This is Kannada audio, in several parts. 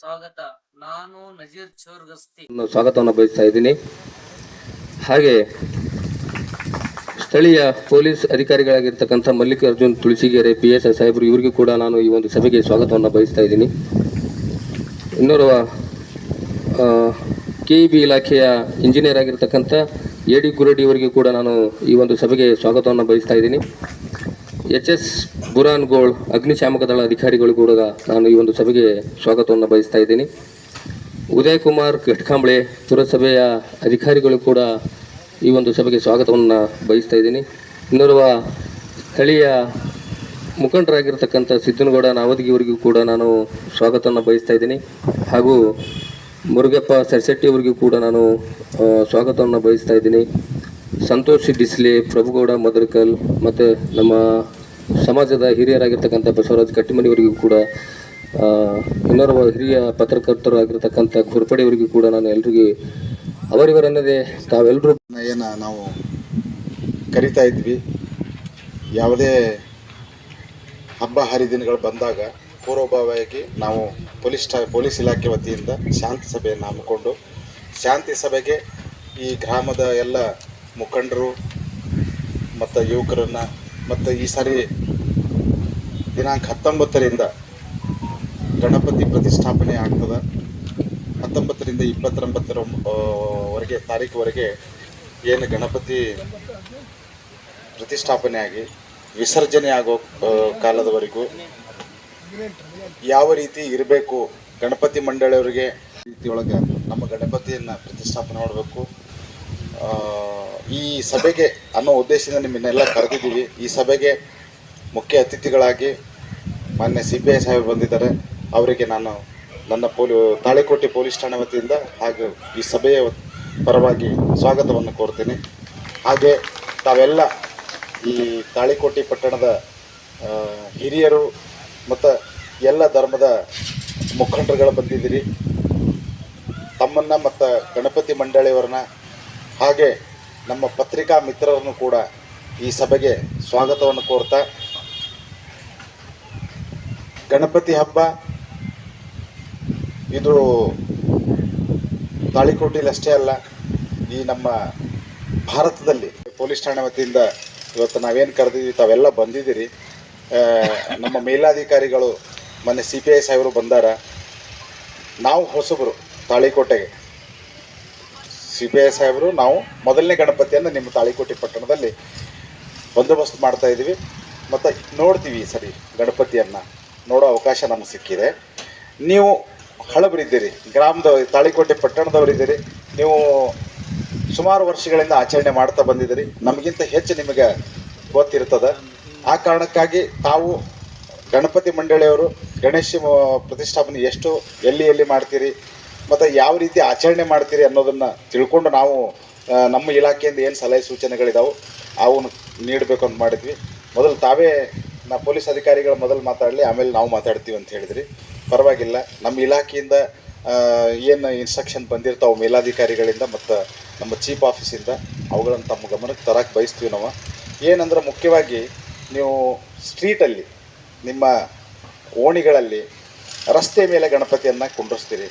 ಸ್ವಾಗತ. ನಾನು ನಜೀರ್ ಚೋರ್ಗಸ್ತಿ. ನಾನು ಸ್ವಾಗತವನ್ನು ಬಯಸ್ತಾ ಇದ್ದೀನಿ. ಹಾಗೆ ಸ್ಥಳೀಯ police ಅಧಿಕಾರಿಗಳಾಗಿರ್ತಕ್ಕಂಥ Mallikarjun Tulasigere, P S I ಸಾಹೇಬರು, ಇವರಿಗೂ ಕೂಡ ನಾನು ಈ ಒಂದು ಸಭೆಗೆ ಸ್ವಾಗತವನ್ನು ಬಯಸ್ತಾ ಇದ್ದೀನಿ. ಇನ್ನೋರ್ವ ಕೆ ಇ ಬಿ ಇಲಾಖೆಯ ಇಂಜಿನಿಯರ್ ಆಗಿರ್ತಕ್ಕಂಥ ಎ ಡಿ ಗುರಡಿ ಅವರಿಗೂ ಕೂಡ ನಾನು ಈ ಒಂದು ಸಭೆಗೆ ಸ್ವಾಗತವನ್ನು ಬಯಸ್ತಾ ಇದ್ದೀನಿ. ಎಚ್ ಎಸ್ ಬುರಾನ್ಗೋಳ್ ಅಗ್ನಿಶಾಮಕ ದಳ ಅಧಿಕಾರಿಗಳು ಕೂಡ ನಾನು ಈ ಒಂದು ಸಭೆಗೆ ಸ್ವಾಗತವನ್ನು ಬಯಸ್ತಾ ಇದ್ದೀನಿ. ಉದಯ್ ಕುಮಾರ್ ಘಟ್ಕಾಂಬಳೆ ಪುರಸಭೆಯ ಅಧಿಕಾರಿಗಳು ಕೂಡ ಈ ಒಂದು ಸಭೆಗೆ ಸ್ವಾಗತವನ್ನು ಬಯಸ್ತಾ ಇದ್ದೀನಿ. ಇನ್ನೋರ್ವ ಸ್ಥಳೀಯ ಮುಖಂಡರಾಗಿರ್ತಕ್ಕಂಥ ಸಿದ್ದನಗೌಡ ನಾವದಗಿ ಅವರಿಗೂ ಕೂಡ ನಾನು ಸ್ವಾಗತವನ್ನು ಬಯಸ್ತಾ ಇದ್ದೀನಿ. ಹಾಗೂ ಮುರುಗಪ್ಪ ಸರಸೆಟ್ಟಿ ಅವರಿಗೂ ಕೂಡ ನಾನು ಸ್ವಾಗತವನ್ನು ಬಯಸ್ತಾ ಇದ್ದೀನಿ. ಸಂತೋಷ್ ಡಿಸ್ಲೆ ಪ್ರಭುಗೌಡ, ಮದರ್ಕಲ್, ಮತ್ತು ನಮ್ಮ ಸಮಾಜದ ಹಿರಿಯರಾಗಿರ್ತಕ್ಕಂಥ ಬಸವರಾಜ್ ಕಟ್ಟಿಮನಿಯವರಿಗೂ ಕೂಡ ಇನ್ನೋರ್ವ ಹಿರಿಯ ಪತ್ರಕರ್ತರು ಆಗಿರ್ತಕ್ಕಂಥ ಘೋರ್ಪಡೆ ಕೂಡ ನಾನು ಎಲ್ರಿಗೂ ಅವರಿವರನ್ನದೇ ತಾವೆಲ್ಲರೂ ಏನು ನಾವು ಕರಿತಾ ಇದ್ವಿ. ಯಾವುದೇ ಹಬ್ಬ ಹರಿದಿನಗಳು ಬಂದಾಗ ಪೂರ್ವಭಾವಿಯಾಗಿ ನಾವು ಪೊಲೀಸ್ ಪೊಲೀಸ್ ಇಲಾಖೆ ವತಿಯಿಂದ ಶಾಂತಿ ಸಭೆಯನ್ನು ಹಮ್ಮಿಕೊಂಡು, ಶಾಂತಿ ಸಭೆಗೆ ಈ ಗ್ರಾಮದ ಎಲ್ಲ ಮುಖಂಡರು, ಮತ್ತು ಯುವಕರನ್ನು, ಮತ್ತು ಈ ಸಾರಿ ದಿನಾಂಕ ಹತ್ತೊಂಬತ್ತರಿಂದ ಗಣಪತಿ ಪ್ರತಿಷ್ಠಾಪನೆ ಆಗ್ತದೆ. ಹತ್ತೊಂಬತ್ತರಿಂದ ಇಪ್ಪತ್ತೊಂಬತ್ತರ ವರೆಗೆ, ತಾರೀಕುವರೆಗೆ ಏನು ಗಣಪತಿ ಪ್ರತಿಷ್ಠಾಪನೆ ಆಗಿ ವಿಸರ್ಜನೆ ಆಗೋ ಕಾಲದವರೆಗೂ ಯಾವ ರೀತಿ ಇರಬೇಕು ಗಣಪತಿ ಮಂಡಳಿಯವರಿಗೆ ರೀತಿಯೊಳಗೆ ನಮ್ಮ ಗಣಪತಿಯನ್ನು ಪ್ರತಿಷ್ಠಾಪನೆ ಮಾಡಬೇಕು. ಈ ಸಭೆಗೆ, ಅನ್ನೋ ಉದ್ದೇಶದಿಂದ ನಿಮ್ಮನ್ನೆಲ್ಲ ಕರೆದಿದ್ದೀವಿ. ಈ ಸಭೆಗೆ ಮುಖ್ಯ ಅತಿಥಿಗಳಾಗಿ ಮಾನ್ಯ ಸಿ ಬಿ ಐ ಸಾಹೇಬ್ ಬಂದಿದ್ದಾರೆ. ಅವರಿಗೆ ನಾನು ನನ್ನ ಪೊಲಿ, ತಾಳಿಕೋಟೆ ಪೊಲೀಸ್ ಠಾಣೆ ವತಿಯಿಂದ ಹಾಗೂ ಈ ಸಭೆಯ ಪರವಾಗಿ ಸ್ವಾಗತವನ್ನು ಕೋರ್ತೀನಿ. ಹಾಗೆ ತಾವೆಲ್ಲ ಈ ತಾಳಿಕೋಟೆ ಪಟ್ಟಣದ ಹಿರಿಯರು ಮತ್ತು ಎಲ್ಲ ಧರ್ಮದ ಮುಖಂಡರುಗಳು ಬಂದಿದ್ದೀರಿ. ತಮ್ಮನ್ನು ಮತ್ತು ಗಣಪತಿ ಮಂಡಳಿಯವರನ್ನ ಹಾಗೆ ನಮ್ಮ ಪತ್ರಿಕಾ ಮಿತ್ರರನ್ನು ಕೂಡ ಈ ಸಭೆಗೆ ಸ್ವಾಗತವನ್ನು ಕೋರ್ತಾ ಗಣಪತಿ ಹಬ್ಬ. ಇದು ತಾಳಿಕೋಟಿಲಷ್ಟೇ ಅಲ್ಲ, ಈ ನಮ್ಮ ಭಾರತದಲ್ಲಿ ಪೊಲೀಸ್ ಠಾಣೆ ವತಿಯಿಂದ ಇವತ್ತು ನಾವೇನು ಕರೆದಿದ್ವಿ ತಾವೆಲ್ಲ ಬಂದಿದ್ದೀರಿ. ನಮ್ಮ ಮೇಲಾಧಿಕಾರಿಗಳು, ಮೊನ್ನೆ ಸಿ ಪಿ ಐ ಸಾಹೇಬರು ಬಂದಾರ. ನಾವು ಹೊಸಬರು ತಾಳಿಕೋಟೆಗೆ. ಸಿ ಬಿ ಐ ಸಾಹೇಬರು, ನಾವು ಮೊದಲನೇ ಗಣಪತಿಯನ್ನು ನಿಮ್ಮ ತಾಳಿಕೋಟೆ ಪಟ್ಟಣದಲ್ಲಿ ಬಂದೋಬಸ್ತ್ ಮಾಡ್ತಾ ಇದ್ದೀವಿ. ಮತ್ತು ನೋಡ್ತೀವಿ ಈ ಸರಿ ಗಣಪತಿಯನ್ನು. ನೋಡೋ ಅವಕಾಶ ನಮಗೆ ಸಿಕ್ಕಿದೆ. ನೀವು ಹಳಬರಿದ್ದೀರಿ. ಗ್ರಾಮದ ತಾಳಿಕೋಟೆ ಪಟ್ಟಣದವರಿದ್ದೀರಿ. ನೀವು ಸುಮಾರು ವರ್ಷಗಳಿಂದ ಆಚರಣೆ ಮಾಡ್ತಾ ಬಂದಿದ್ದೀರಿ. ನಮಗಿಂತ ಹೆಚ್ಚು ನಿಮಗೆ ಗೊತ್ತಿರ್ತದೆ. ಆ ಕಾರಣಕ್ಕಾಗಿ ತಾವು ಗಣಪತಿ ಮಂಡಳಿಯವರು ಗಣೇಶ ಪ್ರತಿಷ್ಠಾಪನೆ ಎಷ್ಟು ಎಲ್ಲಿ ಎಲ್ಲಿ ಮಾಡ್ತೀರಿ ಮತ್ತು ಯಾವ ರೀತಿ ಆಚರಣೆ ಮಾಡ್ತೀರಿ ಅನ್ನೋದನ್ನು ತಿಳ್ಕೊಂಡು ನಾವು ನಮ್ಮ ಇಲಾಖೆಯಿಂದ ಏನು ಸಲಹೆ ಸೂಚನೆಗಳಿದಾವೆ ಅವನ್ನ ನೀಡಬೇಕು ಅಂತ ಮಾಡಿದ್ವಿ. ಮೊದಲು ತಾವೇ ನಾ ಪೊಲೀಸ್ ಅಧಿಕಾರಿಗಳು ಮೊದಲು ಮಾತಾಡಲಿ, ಆಮೇಲೆ ನಾವು ಮಾತಾಡ್ತೀವಿ ಅಂತ ಹೇಳಿದ್ರಿ. ಪರವಾಗಿಲ್ಲ, ನಮ್ಮ ಇಲಾಖೆಯಿಂದ ಏನು ಇನ್ಸ್ಟ್ರಕ್ಷನ್ ಬಂದಿರ್ತಾವೆ ಮೇಲಾಧಿಕಾರಿಗಳಿಂದ ಮತ್ತು ನಮ್ಮ ಚೀಫ್ ಆಫೀಸಿಂದ ಅವುಗಳನ್ನು ತಮ್ಮ ಗಮನಕ್ಕೆ ತರಕ್ಕೆ ಬಯಸ್ತೀವಿ ನಾವು. ಏನಂದ್ರೆ ಮುಖ್ಯವಾಗಿ ನೀವು ಸ್ಟ್ರೀಟಲ್ಲಿ ನಿಮ್ಮ ಓಣಿಗಳಲ್ಲಿ ರಸ್ತೆ ಮೇಲೆ ಗಣಪತಿಯನ್ನು ಕುಂಡ್ರಿಸ್ತೀರಿ.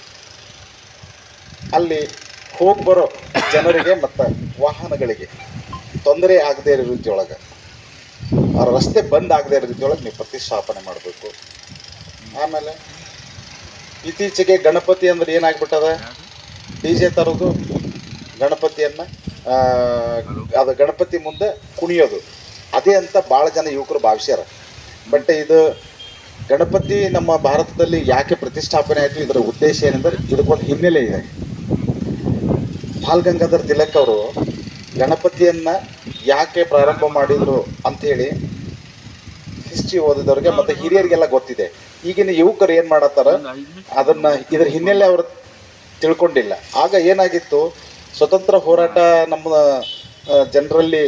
ಅಲ್ಲಿ ಹೋಗಿ ಬರೋ ಜನರಿಗೆ ಮತ್ತು ವಾಹನಗಳಿಗೆ ತೊಂದರೆ ಆಗದೇ ಇರೋ ರೀತಿಯೊಳಗೆ, ಆ ರಸ್ತೆ ಬಂದ್ ಆಗದೇ ಇರೋ ರೀತಿಯೊಳಗೆ ನೀವು ಪ್ರತಿಷ್ಠಾಪನೆ ಮಾಡಬೇಕು. ಆಮೇಲೆ ಇತ್ತೀಚೆಗೆ ಗಣಪತಿ ಅಂದ್ರೆ ಏನಾಗ್ಬಿಟ್ಟದ? ಡಿ ಜೆ ತರೋದು ಗಣಪತಿಯನ್ನು ಅದು ಗಣಪತಿ ಮುಂದೆ ಕುಣಿಯೋದು. ಅದೇ ಅಂತ ಭಾಳ ಜನ ಯುವಕರು ಭಾವಿಸ್ಯಾರ. ಬಟ್ ಇದು ಗಣಪತಿ ನಮ್ಮ ಭಾರತದಲ್ಲಿ ಯಾಕೆ ಪ್ರತಿಷ್ಠಾಪನೆ ಆಯಿತು, ಇದರ ಉದ್ದೇಶ ಏನೆಂದರೆ ಇದಕ್ಕೊಂದು ಹಿನ್ನೆಲೆ ಇದೆ. ಬಾಲ್ ಗಂಗಾಧರ್ ತಿಲಕ್ ಅವರು ಗಣಪತಿಯನ್ನು ಯಾಕೆ ಪ್ರಾರಂಭ ಮಾಡಿದರು ಅಂಥೇಳಿ ಹಿಸ್ಟ್ರಿ ಓದಿದವ್ರಿಗೆ ಮತ್ತು ಹಿರಿಯರಿಗೆಲ್ಲ ಗೊತ್ತಿದೆ. ಈಗಿನ ಯುವಕರು ಏನು ಮಾಡತ್ತಾರ? ಅದನ್ನು ಇದರ ಹಿನ್ನೆಲೆ ಅವರು ತಿಳ್ಕೊಂಡಿಲ್ಲ. ಆಗ ಏನಾಗಿತ್ತು? ಸ್ವತಂತ್ರ ಹೋರಾಟ ನಮ್ಮ ಜನರಲ್ಲಿ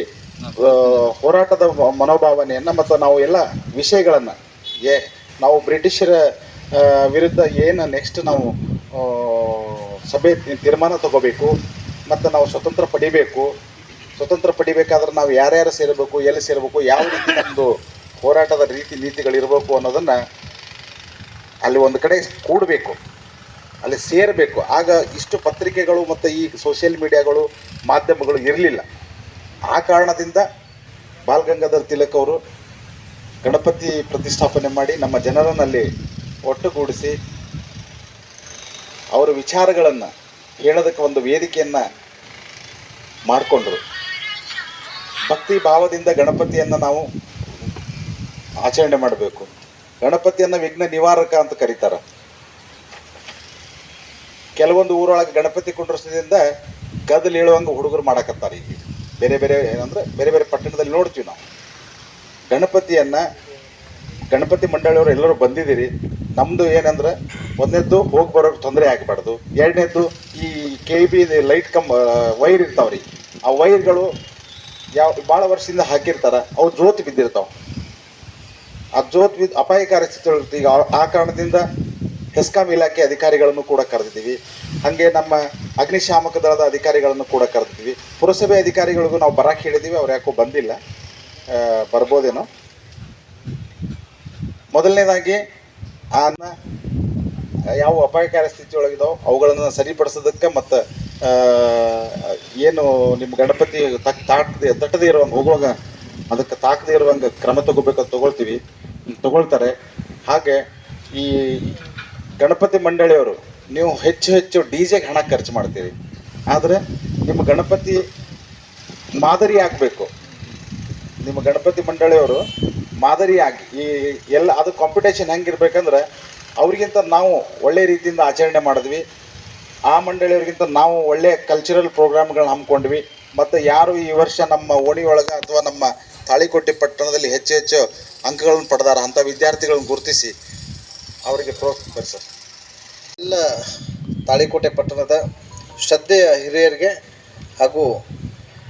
ಹೋರಾಟದ ಮನೋಭಾವನೆಯನ್ನು ಮತ್ತು ನಾವು ಎಲ್ಲ ವಿಷಯಗಳನ್ನು, ಏ, ನಾವು ಬ್ರಿಟಿಷರ ವಿರುದ್ಧ ಏನು ನೆಕ್ಸ್ಟ್ ನಾವು ಸಭೆ ತೀರ್ಮಾನ ತಗೋಬೇಕು? ಮತ್ತು ನಾವು ಸ್ವತಂತ್ರ ಪಡಿಬೇಕು. ಸ್ವತಂತ್ರ ಪಡಿಬೇಕಾದ್ರೆ ನಾವು ಯಾರ್ಯಾರು ಸೇರಬೇಕು, ಎಲ್ಲಿ ಸೇರಬೇಕು, ಯಾವ ರೀತಿ ನಮ್ಮದು ಹೋರಾಟದ ರೀತಿ ನೀತಿಗಳಿರಬೇಕು ಅನ್ನೋದನ್ನು ಅಲ್ಲಿ ಒಂದು ಕಡೆ ಕೂಡಬೇಕು. ಅಲ್ಲಿ ಸೇರಬೇಕು. ಆಗ ಇಷ್ಟು ಪತ್ರಿಕೆಗಳು ಮತ್ತು ಈ ಸೋಷಿಯಲ್ ಮೀಡಿಯಾಗಳು ಮಾಧ್ಯಮಗಳು ಇರಲಿಲ್ಲ. ಆ ಕಾರಣದಿಂದ ಬಾಲ್ ಗಂಗಾಧರ್ ತಿಲಕ್ ಅವರು ಗಣಪತಿ ಪ್ರತಿಷ್ಠಾಪನೆ ಮಾಡಿ ನಮ್ಮ ಜನರನ್ನಲ್ಲಿ ಒಟ್ಟುಗೂಡಿಸಿ, ಅವರ ವಿಚಾರಗಳನ್ನು ಹೇಳೋದಕ್ಕೆ ಒಂದು ವೇದಿಕೆಯನ್ನು ಮಾಡಿಕೊಂಡ್ರು. ಭಕ್ತಿ ಭಾವದಿಂದ ಗಣಪತಿಯನ್ನು ನಾವು ಆಚರಣೆ ಮಾಡಬೇಕು. ಗಣಪತಿಯನ್ನು ವಿಘ್ನ ನಿವಾರಕ ಅಂತ ಕರೀತಾರೆ. ಕೆಲವೊಂದು ಊರೊಳಗೆ ಗಣಪತಿ ಕುಂಡ್ರಸದಿಂದ ಗದ್ದಲು ಹೇಳುವಂಗೆ ಹುಡುಗರು ಮಾಡಕತ್ತಾರೆ ಈಗ. ಬೇರೆ ಬೇರೆ ಏನಂದ್ರೆ ಬೇರೆ ಬೇರೆ ಪಟ್ಟಣದಲ್ಲಿ ನೋಡ್ತೀವಿ ನಾವು. ಗಣಪತಿಯನ್ನು ಗಣಪತಿ ಮಂಡಳಿಯವರು ಎಲ್ಲರೂ ಬಂದಿದ್ದೀರಿ. ನಮ್ಮದು ಏನಂದ್ರೆ ಒಂದನೇದ್ದು ಹೋಗಿ ಬರೋಕ್ಕೆ ತೊಂದರೆ ಆಗಬಾರ್ದು. ಎರಡನೇದ್ದು ಈ ಕೆ ಬಿ ಲೈಟ್ ಕಂಬ ವೈರ್ ಇರ್ತಾವ್ರಿ ಆ ವೈರ್ಗಳು ಯಾವ ಭಾಳ ವರ್ಷದಿಂದ ಹಾಕಿರ್ತಾರೆ, ಅವು ಜೋತ್ ಬಿದ್ದಿರ್ತಾವೆ. ಆ ಜೋತ್ ಬಿದ್ದು ಅಪಾಯಕಾರಿ ಸ್ಥಿತಿ ಈಗ ಆ- ಕಾರಣದಿಂದ ಹೆಸ್ಕಾಂ ಇಲಾಖೆ ಅಧಿಕಾರಿಗಳನ್ನು ಕೂಡ ಕರೆದಿದ್ದೀವಿ. ಹಾಗೆ ನಮ್ಮ ಅಗ್ನಿಶಾಮಕ ದಳದ ಅಧಿಕಾರಿಗಳನ್ನು ಕೂಡ ಕರೆದಿದ್ದೀವಿ. ಪುರಸಭೆ ಅಧಿಕಾರಿಗಳಿಗೂ ನಾವು ಬರಕ್ಕೆ ಹೇಳಿದ್ದೀವಿ, ಅವ್ರು ಯಾಕೋ ಬಂದಿಲ್ಲ. ಬರ್ಬೋದೇನೋ. ಮೊದಲನೇದಾಗಿ, ಆ ಯಾವ ಅಪಾಯಕಾರಿ ಸ್ಥಿತಿ ಒಳಗಿದಾವೆ ಅವುಗಳನ್ನು ಸರಿಪಡಿಸೋದಕ್ಕೆ ಮತ್ತು ಏನು ನಿಮ್ಮ ಗಣಪತಿ ತಕ್ ತಾಕದೆ ತಟ್ಟದೇ ಇರುವಂಗೆ ಹೋಗುವಾಗ ಅದಕ್ಕೆ ತಾಕದೇ ಇರುವಂಗೆ ಕ್ರಮ ತಗೋಬೇಕು ತಗೊಳ್ತೀವಿ ತೊಗೊಳ್ತೀವಿ. ತಗೊಳ್ತಾರೆ. ಹಾಗೆ ಈ ಗಣಪತಿ ಮಂಡಳಿಯವರು, ನೀವು ಹೆಚ್ಚು ಹೆಚ್ಚು ಡಿ ಜೆಗೆ ಹಣ ಖರ್ಚು ಮಾಡ್ತೀರಿ. ಆದರೆ ನಿಮ್ಮ ಗಣಪತಿ ಮಾದರಿ ಆಗಬೇಕು. ನಿಮ್ಮ ಗಣಪತಿ ಮಂಡಳಿಯವರು ಮಾದರಿಯಾಗಿ ಈ, ಎಲ್ಲ, ಅದು ಕಾಂಪಿಟೇಷನ್ ಹೆಂಗಿರ್ಬೇಕಂದ್ರೆ ಅವ್ರಿಗಿಂತ ನಾವು ಒಳ್ಳೆ ರೀತಿಯಿಂದ ಆಚರಣೆ ಮಾಡಿದ್ವಿ. ಆ ಮಂಡಳಿಯವ್ರಿಗಿಂತ ನಾವು ಒಳ್ಳೆ ಕಲ್ಚರಲ್ ಪ್ರೋಗ್ರಾಮ್ಗಳನ್ನ ಹಮ್ಮಿಕೊಂಡ್ವಿ. ಮತ್ತು ಯಾರು ಈ ವರ್ಷ ನಮ್ಮ ಓಣಿಯೊಳಗೆ ಅಥವಾ ನಮ್ಮ ತಾಳಿಕೋಟೆ ಪಟ್ಟಣದಲ್ಲಿ ಹೆಚ್ಚು ಹೆಚ್ಚು ಅಂಕಗಳನ್ನು ಪಡೆದಾರ ಅಂಥ ವಿದ್ಯಾರ್ಥಿಗಳನ್ನು ಗುರುತಿಸಿ ಅವರಿಗೆ ಪ್ರೋತ್ಸಾಹ ಎಲ್ಲ ತಾಳಿಕೋಟೆ ಪಟ್ಟಣದ ಶ್ರದ್ಧೆಯ ಹಿರಿಯರಿಗೆ ಹಾಗೂ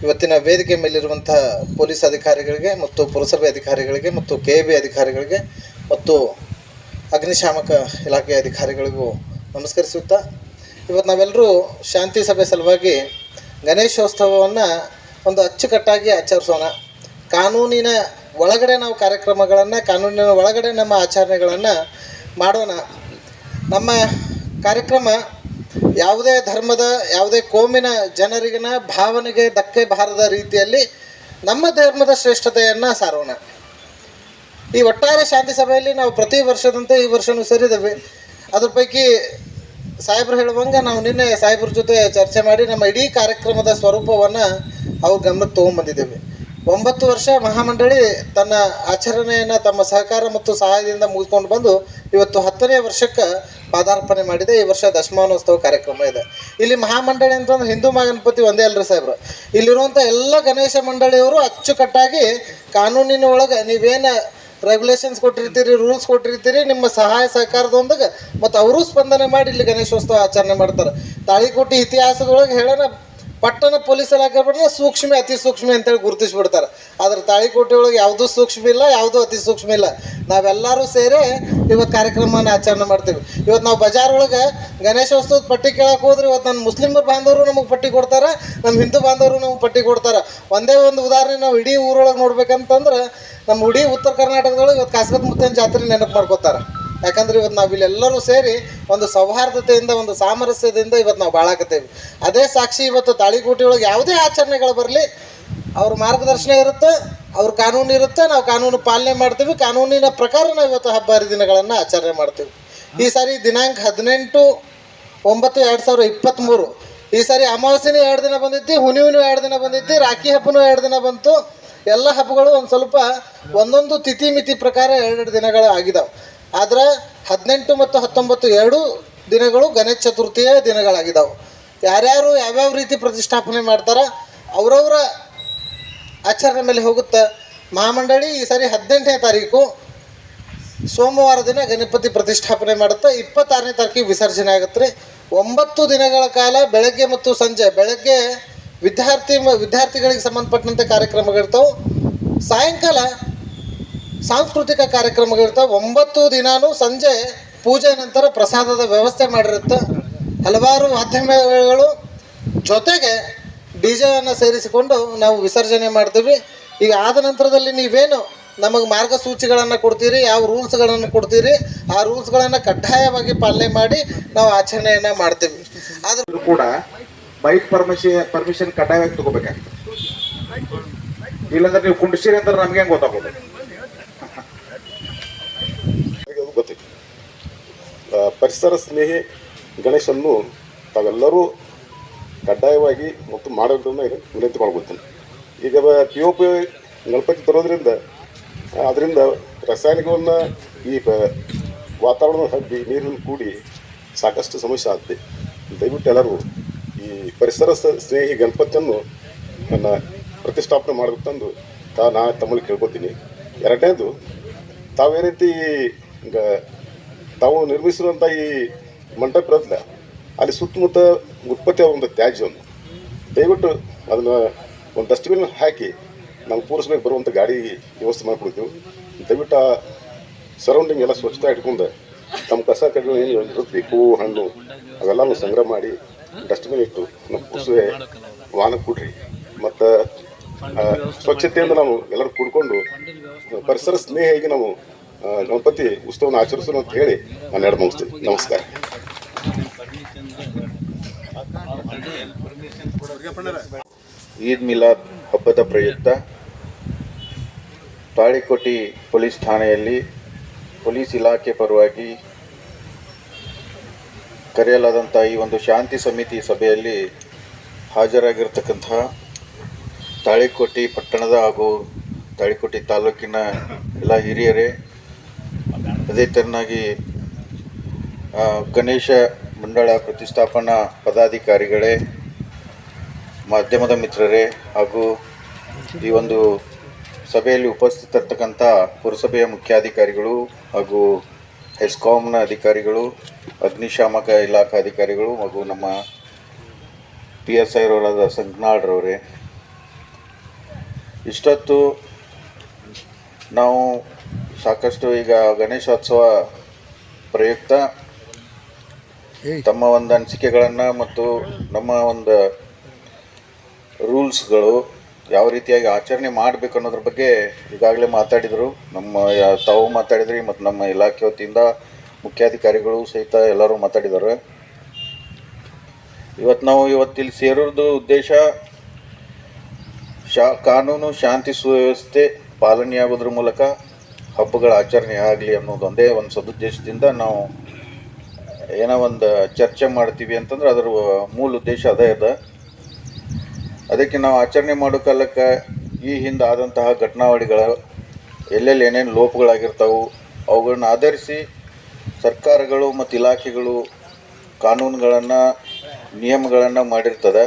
ಇವತ್ತಿನ ವೇದಿಕೆ ಮೇಲಿರುವಂಥ ಪೊಲೀಸ್ ಅಧಿಕಾರಿಗಳಿಗೆ ಮತ್ತು ಪುರಸಭೆ ಅಧಿಕಾರಿಗಳಿಗೆ ಮತ್ತು ಕೆ ಅಧಿಕಾರಿಗಳಿಗೆ ಮತ್ತು ಅಗ್ನಿಶಾಮಕ ಇಲಾಖೆ ಅಧಿಕಾರಿಗಳಿಗೂ ನಮಸ್ಕರಿಸುತ್ತಾ, ಇವತ್ತು ನಾವೆಲ್ಲರೂ ಶಾಂತಿ ಸಭೆ ಸಲುವಾಗಿ ಗಣೇಶೋತ್ಸವವನ್ನು ಒಂದು ಅಚ್ಚುಕಟ್ಟಾಗಿ ಆಚರಿಸೋಣ. ಕಾನೂನಿನ ಒಳಗಡೆ ನಾವು ಕಾರ್ಯಕ್ರಮಗಳನ್ನು, ಕಾನೂನಿನ ಒಳಗಡೆ ನಮ್ಮ ಆಚರಣೆಗಳನ್ನು ಮಾಡೋಣ. ನಮ್ಮ ಕಾರ್ಯಕ್ರಮ ಯಾವುದೇ ಧರ್ಮದ, ಯಾವುದೇ ಕೋಮಿನ ಜನರಿಗಿನ ಭಾವನೆಗೆ ಧಕ್ಕೆ ಬಾರದ ರೀತಿಯಲ್ಲಿ ನಮ್ಮ ಧರ್ಮದ ಶ್ರೇಷ್ಠತೆಯನ್ನು ಸಾರೋಣ. ಈ ಒಟ್ಟಾರೆ ಶಾಂತಿ ಸಭೆಯಲ್ಲಿ ನಾವು ಪ್ರತಿ ವರ್ಷದಂತೆ ಈ ವರ್ಷವೂ ಸೇರಿದ್ದೇವೆ. ಅದ್ರ ಪೈಕಿ ಸಾಹೇಬ್ರು ಹೇಳುವಂಗೆ ನಾವು ನಿನ್ನೆ ಸಾಹೇಬ್ರ ಜೊತೆ ಚರ್ಚೆ ಮಾಡಿ ನಮ್ಮ ಇಡೀ ಕಾರ್ಯಕ್ರಮದ ಸ್ವರೂಪವನ್ನು ಅವ್ರ ಗಮನಕ್ಕೆ ತೊಗೊಂಬಂದಿದ್ದೇವೆ. ಒಂಬತ್ತು ವರ್ಷ ಮಹಾಮಂಡಳಿ ತನ್ನ ಆಚರಣೆಯನ್ನು, ತಮ್ಮ ಸಹಕಾರ ಮತ್ತು ಸಹಾಯದಿಂದ ಮುಗಿಸ್ಕೊಂಡು ಬಂದು ಇವತ್ತು ಹತ್ತನೇ ವರ್ಷಕ್ಕೆ ಪಾದಾರ್ಪಣೆ ಮಾಡಿದೆ. ಈ ವರ್ಷ ದಶಮಾನೋತ್ಸವ ಕಾರ್ಯಕ್ರಮ ಇದೆ. ಇಲ್ಲಿ ಮಹಾಮಂಡಳಿ ಅಂತಂದ್ರೆ ಹಿಂದೂ ಮಹಾಗಣಪತಿ ಒಂದೇ ಅಲ್ರಿ ಸಾಹೇಬ್ರು? ಇಲ್ಲಿರುವಂಥ ಎಲ್ಲ ಗಣೇಶ ಮಂಡಳಿಯವರು ಅಚ್ಚುಕಟ್ಟಾಗಿ ಕಾನೂನಿನ ಒಳಗೆ ನೀವೇನು ರೆಗ್ಯುಲೇಷನ್ಸ್ ಕೊಟ್ಟಿರ್ತೀರಿ ರೂಲ್ಸ್ ಕೊಟ್ಟಿರ್ತೀರಿ, ನಿಮ್ಮ ಸಹಾಯ ಸಹಕಾರದೊಂದಿಗೆ. ಮತ್ತು ಅವರು ಸ್ಪಂದನೆ ಮಾಡಿ ಇಲ್ಲಿ ಗಣೇಶೋತ್ಸವ ಆಚರಣೆ ಮಾಡ್ತಾರೆ. ತಾಳಿಕೋಟಿ ಇತಿಹಾಸದೊಳಗೆ ಹೇಳೋಣ ಪಟ್ಟಣ ಪೊಲೀಸ್ ಇಲಾಖೆ ಬಿಟ್ಟರೆ ಸೂಕ್ಷ್ಮ, ಅತಿ ಸೂಕ್ಷ್ಮ ಅಂತೇಳಿ ಗುರುತಿಸ್ಬಿಡ್ತಾರೆ. ಆದ್ರೆ ತಾಳಿಕೋಟೆ ಒಳಗೆ ಯಾವುದೂ ಸೂಕ್ಷ್ಮ ಇಲ್ಲ, ಯಾವುದೂ ಅತಿ ಸೂಕ್ಷ್ಮ ಇಲ್ಲ. ನಾವೆಲ್ಲರೂ ಸೇರಿ ಇವತ್ತು ಕಾರ್ಯಕ್ರಮನ ಆಚರಣೆ ಮಾಡ್ತೀವಿ. ಇವತ್ತು ನಾವು ಬಜಾರ್ ಒಳಗೆ ಗಣೇಶೋತ್ಸವದ ಪಟ್ಟಿ ಕೇಳಕ್ಕೆ ಹೋದ್ರೆ ಇವತ್ತು ನನ್ನ ಮುಸ್ಲಿಮರ ಬಾಂಧವರು ನಮಗೆ ಪಟ್ಟಿ ಕೊಡ್ತಾರೆ ನಮ್ಮ ಹಿಂದೂ ಬಾಂಧವರು ನಮಗೆ ಪಟ್ಟಿ ಕೊಡ್ತಾರೆ. ಒಂದೇ ಒಂದು ಉದಾಹರಣೆ ನಾವು ಇಡೀ ಊರೊಳಗೆ ನೋಡ್ಬೇಕಂತಂದ್ರೆ, ನಮ್ಮ ಇಡೀ ಉತ್ತರ ಕರ್ನಾಟಕದೊಳಗೆ ಇವತ್ತು ಕಾಸಗದ ಮುತ್ತೇನ ಜಾತ್ರೆ ನೆನಪು ಮಾಡ್ಕೋತಾರೆ. ಯಾಕಂದ್ರೆ ಇವತ್ತು ನಾವು ಇಲ್ಲೆಲ್ಲರೂ ಸೇರಿ ಒಂದು ಸೌಹಾರ್ದತೆಯಿಂದ, ಒಂದು ಸಾಮರಸ್ಯದಿಂದ ಇವತ್ತು ನಾವು ಬಾಳಾಕತ್ತೇವೆ. ಅದೇ ಸಾಕ್ಷಿ ಇವತ್ತು ತಾಳಿಕೋಟೆ ಒಳಗೆ ಯಾವುದೇ ಆಚರಣೆಗಳು ಬರಲಿ, ಅವ್ರ ಮಾರ್ಗದರ್ಶನ ಇರುತ್ತೆ, ಅವ್ರ ಕಾನೂನು ಇರುತ್ತೆ, ನಾವು ಕಾನೂನು ಪಾಲನೆ ಮಾಡ್ತೀವಿ, ಕಾನೂನಿನ ಪ್ರಕಾರ ನಾವು ಇವತ್ತು ಹಬ್ಬ ಹರಿದಿನಗಳನ್ನು ಆಚರಣೆ ಮಾಡ್ತೀವಿ. ಈ ಸಾರಿ ದಿನಾಂಕ ಹದಿನೆಂಟು ಒಂಬತ್ತು ಎರಡು ಸಾವಿರದ ಇಪ್ಪತ್ತ್ಮೂರು ಈ ಸಾರಿ ಅಮಾವಾಸ್ಯೆನೂ ಎರಡು ದಿನ ಬಂದಿತ್ತು ಹುಣಿವಿನೂ ಎರಡು ದಿನ ಬಂದಿತ್ತು ರಾಖಿ ಹಬ್ಬನೂ ಎರಡು ದಿನ ಬಂತು. ಎಲ್ಲ ಹಬ್ಬಗಳು ಒಂದು ಸ್ವಲ್ಪ ಒಂದೊಂದು ತಿಥಿ ಮಿತಿ ಪ್ರಕಾರ ಎರಡೆರಡು ದಿನಗಳು ಆಗಿದಾವೆ. ಆದ್ರೆ ಹದಿನೆಂಟು ಮತ್ತು ಹತ್ತೊಂಬತ್ತು ಎರಡು ದಿನಗಳು ಗಣೇಶ ಚತುರ್ಥಿಯ ದಿನಗಳಾಗಿದ್ದಾವೆ ಯಾರ್ಯಾರು ಯಾವ್ಯಾವ ರೀತಿ ಪ್ರತಿಷ್ಠಾಪನೆ ಮಾಡ್ತಾರೆ, ಅವರವರ ಆಚರಣೆ ಮೇಲೆ ಹೋಗುತ್ತೆ. ಮಹಾಮಂಡಳಿ ಈ ಸಾರಿ ಹದಿನೆಂಟನೇ ತಾರೀಕು ಸೋಮವಾರ ದಿನ ಗಣಪತಿ ಪ್ರತಿಷ್ಠಾಪನೆ ಮಾಡುತ್ತೆ. ಇಪ್ಪತ್ತಾರನೇ ತಾರೀಕಿಗೆ ವಿಸರ್ಜನೆ ಆಗುತ್ತೆ ರೀ. ಒಂಬತ್ತು ದಿನಗಳ ಕಾಲ ಬೆಳಗ್ಗೆ ಮತ್ತು ಸಂಜೆ, ಬೆಳಗ್ಗೆ ವಿದ್ಯಾರ್ಥಿ ವಿದ್ಯಾರ್ಥಿಗಳಿಗೆ ಸಂಬಂಧಪಟ್ಟಂತೆ ಕಾರ್ಯಕ್ರಮಗಳಿರ್ತಾವೆ. ಸಾಯಂಕಾಲ ಸಾಂಸ್ಕೃತಿಕ ಕಾರ್ಯಕ್ರಮಗಳಿರ್ತಾವೆ. ಒಂಬತ್ತು ದಿನಾನು ಸಂಜೆ ಪೂಜೆ ನಂತರ ಪ್ರಸಾದದ ವ್ಯವಸ್ಥೆ ಮಾಡಿರುತ್ತೆ. ಹಲವಾರು ಮಾಧ್ಯಮಗಳು ಜೊತೆಗೆ ಡಿ ಜೆಯನ್ನು ಸೇರಿಸಿಕೊಂಡು ನಾವು ವಿಸರ್ಜನೆ ಮಾಡ್ತೀವಿ. ಈಗ ಆದ ನಂತರದಲ್ಲಿ ನೀವೇನು ನಮಗೆ ಮಾರ್ಗಸೂಚಿಗಳನ್ನು ಕೊಡ್ತೀರಿ, ಯಾವ ರೂಲ್ಸ್ಗಳನ್ನು ಕೊಡ್ತೀರಿ, ಆ ರೂಲ್ಸ್ಗಳನ್ನು ಕಡ್ಡಾಯವಾಗಿ ಪಾಲನೆ ಮಾಡಿ ನಾವು ಆಚರಣೆಯನ್ನು ಮಾಡ್ತೀವಿ. ಆದರೂ ಕೂಡ ಬೈಕ್ ಪರ್ಮಿಷನ್ ಪರ್ಮಿಷನ್ ಕಡ್ಡಾಯವಾಗಿ ತಗೋಬೇಕಾಗ್ತದೆ ಇಲ್ಲಾಂದ್ರೆ ನೀವು ಕುಂಡಿಸಿರಿ ಅಂದ್ರೆ ನಮ್ಗೆ ಹೆಂಗೆ ಗೊತ್ತಾಗೋದು ಹಾಗೆ ಅದು ಗೊತ್ತಿತ್ತು ಆ, ಪರಿಸರ ಸ್ನೇಹಿ ಗಣೇಶನ್ನು ತಾವೆಲ್ಲರೂ ಕಡ್ಡಾಯವಾಗಿ ಮತ್ತು ಮಾಡೋದನ್ನು ವಿನಂತಿ ಮಾಡ್ಕೊಳ್ತೀನಿ ಈಗ ಪಿ ಒ ಪಿ ಗಣಪತಿ ತರೋದ್ರಿಂದ ಅದರಿಂದ ರಾಸಾಯನಿಕವನ್ನು ಈ ವಾತಾವರಣ ಹಬ್ಬಿ ನೀರನ್ನು ಕೂಡಿ ಸಾಕಷ್ಟು ಸಮಸ್ಯೆ ಆಗ್ತದೆ ದಯವಿಟ್ಟು ಎಲ್ಲರೂ ಈ ಪರಿಸರ ಸ್ನೇಹಿ ಗಣಪತಿಯನ್ನು ನನ್ನ ಪ್ರತಿಷ್ಠಾಪನೆ ಮಾಡಬೇಕಂದು ತಾ, ನಾ ತಮ್ಮಲ್ಲಿ ಕೇಳ್ಕೊತೀನಿ ಎರಡನೇದು ತಾವೇ ರೀತಿ ಈಗ ತಾವು ನಿರ್ಮಿಸಿರುವಂಥ ಈ ಮಂಟಪ ಇರೋದಿಲ್ಲ ಅಲ್ಲಿ ಸುತ್ತಮುತ್ತ ಉತ್ಪತ್ತಿ ತ್ಯಾಜ್ಯ ಒಂದು. ದಯವಿಟ್ಟು ಅದನ್ನು ಒಂದು ಡಸ್ಟ್ಬಿನ್ ಹಾಕಿ ನಾವು ಪೂರಿಸ್ಬೇಕು ಬರುವಂಥ ಗಾಡಿ ವ್ಯವಸ್ಥೆ ಮಾಡಿಕೊಡ್ತೀವಿ. ದಯವಿಟ್ಟು ಆ ಸರೌಂಡಿಂಗ್ ಎಲ್ಲ ಸ್ವಚ್ಛತೆ ಇಟ್ಕೊಂಡು ನಮ್ಮ ಕಸ ಕಡ್ಡಿ ಏನು ಇರುತ್ತೆ ಹೂವು ಹಣ್ಣು ಅವೆಲ್ಲನೂ ಸಂಗ್ರಹ ಮಾಡಿ ಡಸ್ಟ್ಬಿನ್ ಇಟ್ಟು ನಮ್ಮ ಪುರುಷೆ ವಾಹನ ಕೊಡ್ರಿ. ಮತ್ತು ಸ್ವಚ್ಛತೆಯಿಂದ ನಾವು ಎಲ್ಲರೂ ಕೂಡ್ಕೊಂಡು ಪರಿಸರ ಸ್ನೇಹಿಯಾಗಿ ನಾವು ಗಣಪತಿ ಉತ್ಸವನ ಆಚರಿಸೋಣ ಅಂತ ಹೇಳಿ ನಾನು ಎರಡು ಮುಗಿಸ್ತೀನಿ. ನಮಸ್ಕಾರ. ಈದ್ ಮಿಲಾದ್ ಹಬ್ಬದ ಪ್ರಯುಕ್ತ ತಾಳಿಕೋಟಿ ಪೊಲೀಸ್ ಠಾಣೆಯಲ್ಲಿ ಪೊಲೀಸ್ ಇಲಾಖೆ ಪರವಾಗಿ ಕರೆಯಲಾದಂಥ ಈ ಒಂದು ಶಾಂತಿ ಸಮಿತಿ ಸಭೆಯಲ್ಲಿ ಹಾಜರಾಗಿರ್ತಕ್ಕಂತಹ ತಾಳಿಕೋಟಿ ಪಟ್ಟಣದ ಹಾಗೂ ತಾಳಿಕೋಟಿ ತಾಲೂಕಿನ ಎಲ್ಲ ಹಿರಿಯರೇ ಅದೇ ತೆರನಾಗಿ ಗಣೇಶ ಮಂಡಳ ಪ್ರತಿಷ್ಠಾಪನಾ ಪದಾಧಿಕಾರಿಗಳೇ, ಮಾಧ್ಯಮದ ಮಿತ್ರರೇ ಹಾಗೂ ಈ ಒಂದು ಸಭೆಯಲ್ಲಿ ಉಪಸ್ಥಿತರ್ತಕ್ಕಂಥ ಪುರಸಭೆಯ ಮುಖ್ಯಾಧಿಕಾರಿಗಳು ಹಾಗೂ ಹೆಸ್ಕಾಂನ ಅಧಿಕಾರಿಗಳು, ಅಗ್ನಿಶಾಮಕ ಇಲಾಖಾ ಅಧಿಕಾರಿಗಳು ಹಾಗೂ ನಮ್ಮ ಪಿ ಎಸ್ ಐರವರಾದ ಸಂಜ್ಞಾಳ್ರವರೇ ಇಷ್ಟೊತ್ತು ನಾವು ಸಾಕಷ್ಟು ಈಗ ಗಣೇಶೋತ್ಸವ ಪ್ರಯುಕ್ತ. ತಮ್ಮ ಒಂದು ಅನಿಸಿಕೆಗಳನ್ನು ಮತ್ತು ನಮ್ಮ ಒಂದು ರೂಲ್ಸ್ಗಳು ಯಾವ ರೀತಿಯಾಗಿ ಆಚರಣೆ ಮಾಡಬೇಕು ಅನ್ನೋದ್ರ ಬಗ್ಗೆ ಈಗಾಗಲೇ ಮಾತಾಡಿದರು. ನಮ್ಮ ತಾವು ಮಾತಾಡಿದ್ರಿ ಮತ್ತು ನಮ್ಮ ಇಲಾಖೆ ವತಿಯಿಂದ ಮುಖ್ಯಾಧಿಕಾರಿಗಳು ಸಹಿತ ಎಲ್ಲರೂ ಮಾತಾಡಿದ್ದಾರೆ. ಇವತ್ತು ನಾವು ಇವತ್ತಿಲ್ಲಿ ಸೇರೋದು ಉದ್ದೇಶ ಶಾ ಕಾನೂನು ಶಾಂತಿ ಸುವ್ಯವಸ್ಥೆ ಪಾಲನೆಯಾಗೋದ್ರ ಮೂಲಕ ಹಬ್ಬಗಳ ಆಚರಣೆ ಆಗಲಿ ಅನ್ನೋದೊಂದೇ ಒಂದು ಸದುದ್ದೇಶದಿಂದ ನಾವು ಏನೋ ಒಂದು ಚರ್ಚೆ ಮಾಡ್ತೀವಿ ಅಂತಂದ್ರೆ ಅದರ ಮೂಲ ಉದ್ದೇಶ ಅದೇ ಅದ. ಅದಕ್ಕೆ ನಾವು ಆಚರಣೆ ಮಾಡೋ ಕಾಲಕ್ಕೆ ಈ ಹಿಂದೆ ಆದಂತಹ ಘಟನಾವಳಿಗಳ ಎಲ್ಲೆಲ್ಲಿ ಏನೇನು ಲೋಪಗಳಾಗಿರ್ತಾವೆ, ಅವುಗಳನ್ನ ಆಧರಿಸಿ ಸರ್ಕಾರಗಳು ಮತ್ತು ಇಲಾಖೆಗಳು ಕಾನೂನುಗಳನ್ನು, ನಿಯಮಗಳನ್ನು ಮಾಡಿರ್ತದೆ.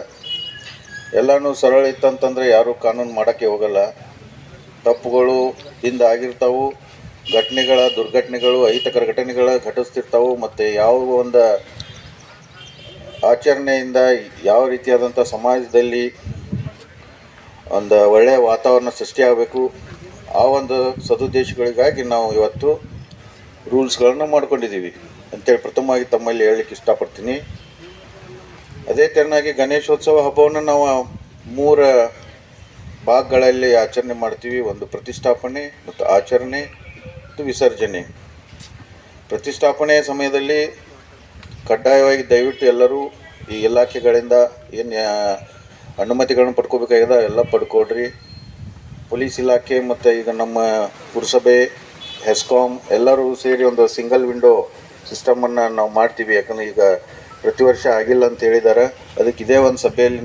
ಎಲ್ಲನೂ ಸರಳ ಇತ್ತಂತಂದರೆ ಯಾರೂ ಕಾನೂನು ಮಾಡೋಕ್ಕೆ ಹೋಗಲ್ಲ. ತಪ್ಪುಗಳು ಇಂದ ಆಗಿರ್ತಾವು, ಘಟನೆಗಳ ದುರ್ಘಟನೆಗಳು, ಅಹಿತಕರ ಘಟನೆಗಳ ಘಟಿಸ್ತಿರ್ತಾವು, ಮತ್ತು ಯಾವ ಒಂದು ಆಚರಣೆಯಿಂದ ಯಾವ ರೀತಿಯಾದಂಥ ಸಮಾಜದಲ್ಲಿ ಒಂದು ಒಳ್ಳೆಯ ವಾತಾವರಣ ಸೃಷ್ಟಿಯಾಗಬೇಕು, ಆ ಒಂದು ಸದುದ್ದೇಶಗಳಿಗಾಗಿ ನಾವು ಇವತ್ತು ರೂಲ್ಸ್ಗಳನ್ನು ಮಾಡ್ಕೊಂಡಿದ್ದೀವಿ. ಅಂತೇಳಿ ಪ್ರಥಮವಾಗಿ ತಮ್ಮಲ್ಲಿ ಹೇಳಲಿಕ್ಕೆ ಇಷ್ಟಪಡ್ತೀನಿ. ಅದೇ ತೆರನಾಗಿ ಗಣೇಶೋತ್ಸವ ಹಬ್ಬವನ್ನು ನಾವು ಮೂರ ಭಾಗಗಳಲ್ಲಿ ಆಚರಣೆ ಮಾಡ್ತೀವಿ. ಒಂದು ಪ್ರತಿಷ್ಠಾಪನೆ ಮತ್ತು ಆಚರಣೆ ಮತ್ತು ವಿಸರ್ಜನೆ. ಪ್ರತಿಷ್ಠಾಪನೆ ಸಮಯದಲ್ಲಿ ಕಡ್ಡಾಯವಾಗಿ ದಯವಿಟ್ಟು ಎಲ್ಲರೂ ಈ ಇಲಾಖೆಗಳಿಂದ ಏನು ಅನುಮತಿಗಳನ್ನು ಪಡ್ಕೋಬೇಕಾಗಿದೆ ಎಲ್ಲ ಪಡ್ಕೊಡ್ರಿ ಪೊಲೀಸ್ ಇಲಾಖೆ ಮತ್ತು ಈಗ ನಮ್ಮ ಪುರಸಭೆ ಹೆಸ್ಕಾಮ್ ಎಲ್ಲರೂ ಸೇರಿ ಒಂದು ಸಿಂಗಲ್ ವಿಂಡೋ ಸಿಸ್ಟಮನ್ನು ನಾವು ಮಾಡ್ತೀವಿ. ಯಾಕಂದರೆ ಈಗ ಪ್ರತಿ ವರ್ಷ ಆಗಿಲ್ಲ ಅಂತ ಹೇಳಿದ್ದಾರೆ ಅದಕ್ಕೆ ಇದೇ ಒಂದು ಸಭೆಯಲ್ಲಿ